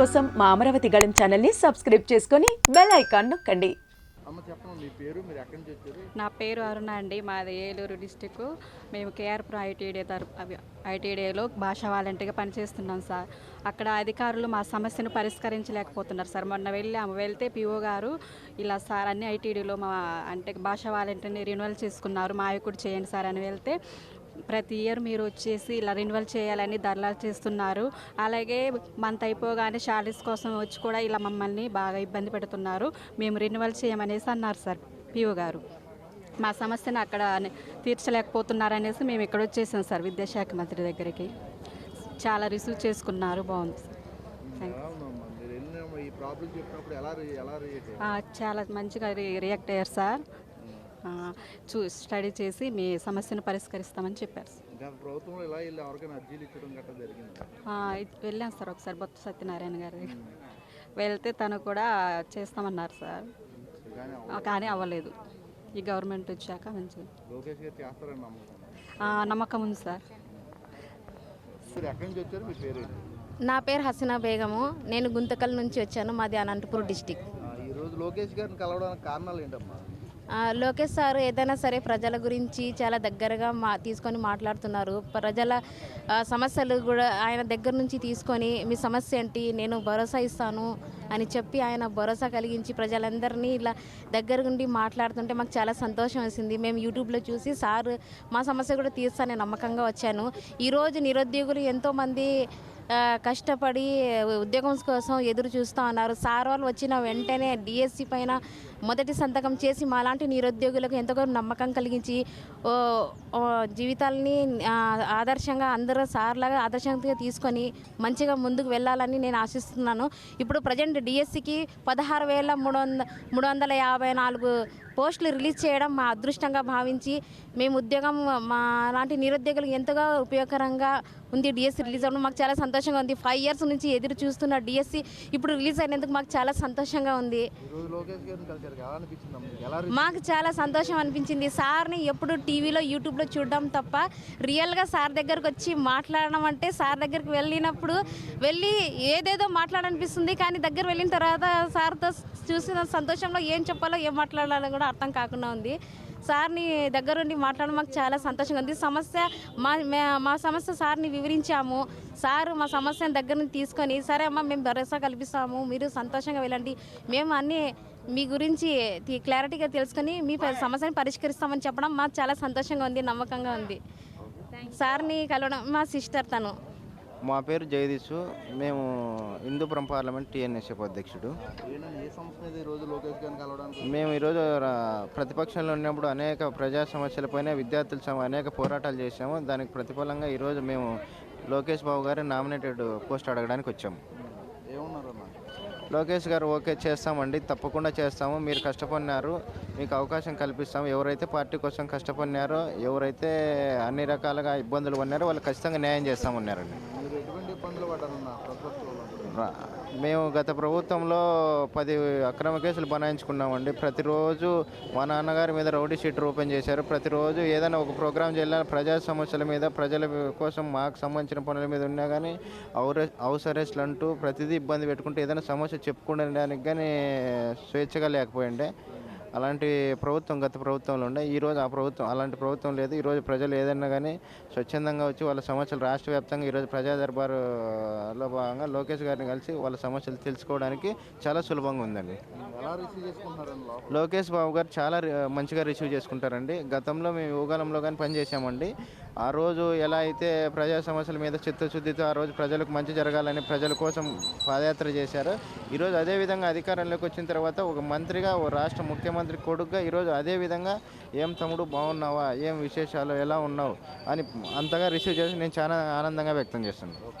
కోసం మా అమరావతి గళం ఛానల్ని సబ్స్క్రైబ్ చేసుకొని బెల్ ఐకాన్ నొక్కండి. నా పేరు అరుణ అండి మాది ఏలూరు డిస్టిక్ మేము కేఆర్పురం ఐటీడీ తరపు ఐటీడీలో భాషా వాలంటీర్గా పనిచేస్తున్నాం సార్. అక్కడ అధికారులు మా సమస్యను పరిష్కరించలేకపోతున్నారు సార్. మొన్న వెళ్ళాము వెళ్తే పిఓ గారు ఇలా సార్ అన్ని ఐటీడీలో మా అంటే భాషా వాలంటీర్ని రెన్యువల్ చేసుకున్నారు మావి కూడా చేయండి సార్ అని వెళ్తే ప్రతి ఇయర్ మీరు వచ్చేసి ఇలా రెన్యువల్ చేయాలని ధరలాలు చేస్తున్నారు. అలాగే మంత్ అయిపోగానే శాలరీస్ కోసం వచ్చి కూడా ఇలా మమ్మల్ని బాగా ఇబ్బంది పెడుతున్నారు. మేము రెన్యువల్ చేయమనేసి అన్నారు సార్ పిఓ గారు. మా సమస్యను అక్కడ తీర్చలేకపోతున్నారనేసి మేము ఇక్కడ వచ్చేసాం సార్ విద్యాశాఖ మంత్రి దగ్గరికి. చాలా రిసీవ్ చేసుకున్నారు బాగుంది సార్. చాలా మంచిగా రి- రియాక్ట్ అయ్యారు సార్. చూ స్టడీ చేసి మీ సమస్యను పరిష్కరిస్తామని చెప్పారు. వెళ్ళి సార్ ఒకసారి బొత్త సత్యనారాయణ గారి వెళ్తే తను కూడా చేస్తామన్నారు సార్. కానీ అవ్వలేదు. ఈ గవర్నమెంట్ వచ్చాక మంచిగా లోకేష్ గారు చేస్తారని నమ్మకం ఉంది? సార్? నా పేరు హసీనా బేగము. నేను గుంతకల్ నుంచి వచ్చాను మాది అనంతపూర్ డిస్టిక్. ఆ, ఈ రోజు లోకేష్ గారిని కలవడానికి కారణాలు ఏంటమ్మా? లోకేష్ సార్ ఏదైనా సరే ప్రజల గురించి చాలా దగ్గరగా మా తీసుకొని మాట్లాడుతున్నారు. ప్రజల సమస్యలు కూడా ఆయన దగ్గర నుంచి తీసుకొని మీ సమస్య ఏంటి? నేను భరోసా ఇస్తాను. అని చెప్పి ఆయన భరోసా కలిగించి ప్రజలందరినీ ఇలా దగ్గర ఉండి మాట్లాడుతుంటే మాకు చాలా సంతోషం వేసింది. మేము యూట్యూబ్లో చూసి సార్ మా సమస్య కూడా తీర్స్తానని నమ్మకంగా వచ్చాను. ఈరోజు నిరుద్యోగులు ఎంతోమంది కష్టపడి ఉద్యోగం కోసం ఎదురు చూస్తూ ఉన్నారు. సార్ వాళ్ళు వచ్చిన వెంటనే డిఎస్సి పైన మొదటి సంతకం చేసి మాలాంటి నిరుద్యోగులకు ఎంతో నమ్మకం కలిగించి ఓ, జీవితాలని ఆదర్శంగా అందరూ సార్లాగా ఆదర్శంగా తీసుకొని మంచిగా ముందుకు వెళ్ళాలని నేను ఆశిస్తున్నాను. ఇప్పుడు ప్రజెంట్ డిఎస్సికి పదహారు వేల మూడు వంద మూడు వందల యాభై నాలుగు పోస్టులు రిలీజ్ చేయడం మా అదృష్టంగా భావించి మేము ఉద్యోగం మా లాంటి నిరుద్యోగులకు ఎంతగా ఉపయోగకరంగా ఉంది డిఎస్సి రిలీజ్ అవ్వడం మాకు చాలా సంతోషంగా ఉంది. ఫైవ్ ఇయర్స్ నుంచి ఎదురు చూస్తున్న డిఎస్సి ఇప్పుడు రిలీజ్ అయినందుకు మాకు చాలా సంతోషంగా ఉంది. మాకు చాలా సంతోషం అనిపించింది. సార్ని ఎప్పుడు టీవీలో యూట్యూబ్లో చూడడం తప్ప రియల్గా సార్ దగ్గరకు వచ్చి మాట్లాడడం అంటే సార్ దగ్గరికి వెళ్ళినప్పుడు వెళ్ళి ఏదేదో మాట్లాడనిపిస్తుంది. కానీ దగ్గర వెళ్ళిన తర్వాత సార్తో చూసిన సంతోషంలో ఏం చెప్పాలో ఏం మాట్లాడాలో కూడా అర్థం కాకుండా ఉంది. సార్ని దగ్గరుండి మాట్లాడడం మాకు చాలా సంతోషంగా ఉంది. సమస్య మా మే- మా సమస్య సార్ని వివరించాము. సార్ మా సమస్యను దగ్గర నుంచి తీసుకొని సరే అమ్మ మేము భరోసా కల్పిస్తాము మీరు సంతోషంగా వెళ్ళండి. మేము అన్నీ మీ గురించి క్లారిటీగా తెలుసుకొని మీ సమస్యని పరిష్కరిస్తామని చెప్పడం మాకు చాలా సంతోషంగా ఉంది నమ్మకంగా ఉంది. సార్ని కలవడం మా సిస్టర్ తను. మా పేరు జగదీష్. మేము హిందూపురం పార్లమెంట్ టీఎన్ఎస్ఎఫ్ అధ్యక్షుడు. ఏంటంటే ఏ సమస్య మీద ఈ రోజు లోకేష్ మేము ఈరోజు ప్రతిపక్షంలో ఉన్నప్పుడు అనేక ప్రజా సమస్యలపైన విద్యార్థుల సమ అనేక పోరాటాలు చేశాము. దానికి ప్రతిఫలంగా ఈరోజు మేము లోకేష్ బాబు గారి నామినేటెడ్ పోస్ట్ అడగడానికి వచ్చాము. లోకేష్ గారు ఓకే చేస్తామండి తప్పకుండా చేస్తాము. మీరు కష్టపడినారు మీకు అవకాశం కల్పిస్తాము. ఎవరైతే పార్టీ కోసం కష్టపడినారో ఎవరైతే అన్ని రకాలుగా ఇబ్బందులు పడినారో వాళ్ళు ఖచ్చితంగా న్యాయం చేస్తామన్నారండి. మేము గత ప్రభుత్వంలో పది అక్రమ కేసులు బనాయించుకున్నామండి. ప్రతిరోజు మా నాన్నగారి మీద రౌడీ షీట్ ఓపెన్ చేశారు. ప్రతిరోజు ఏదైనా ఒక ప్రోగ్రాం చేయాలని ప్రజా సమస్యల మీద ప్రజల కోసం మాకు సంబంధించిన పనుల మీద ఉన్నా కానీ ఔర హౌస్ అరెస్ట్లు అంటూ ప్రతిదీ ఇబ్బంది పెట్టుకుంటే ఏదైనా సమస్య చెప్పుకోవడానికి కానీ స్వేచ్ఛగా లేకపోయిండే. అలాంటి ప్రభుత్వం గత ప్రభుత్వంలో ఉండే ఈరోజు ఆ ప్రభుత్వం అలాంటి ప్రభుత్వం లేదు. ఈరోజు ప్రజలు ఏదైనా కానీ స్వచ్ఛందంగా వచ్చి వాళ్ళ సమస్యలు రాష్ట్ర వ్యాప్తంగా ఈరోజు ప్రజా దర్బారులో భాగంగా లోకేష్ గారిని కలిసి వాళ్ళ సమస్యలు తెలుసుకోవడానికి చాలా సులభంగా ఉందండి. లోకేష్ బాబు గారు చాలా మంచిగా రిసీవ్ చేసుకుంటారండి. గతంలో మేము యువగాలంలో కానీ పనిచేసామండి ఆ రోజు ఎలా అయితే ప్రజా సమస్యల మీద చిత్తశుద్ధితో ఆ రోజు ప్రజలకు మంచి జరగాలని ప్రజల కోసం పాదయాత్ర చేశారో ఈరోజు అదే విధంగా అధికారంలోకి వచ్చిన తర్వాత ఒక మంత్రిగా రాష్ట్ర ముఖ్యమంత్రి కొడుకుగా ఈరోజు అదే విధంగా ఏం తమ్ముడు బాగున్నావా? ఏం విశేషాలు? ఎలా ఉన్నావు? అని అంతగా రిసీవ్ చేసి నేను చాలా ఆనందంగా వ్యక్తం చేస్తున్నాను.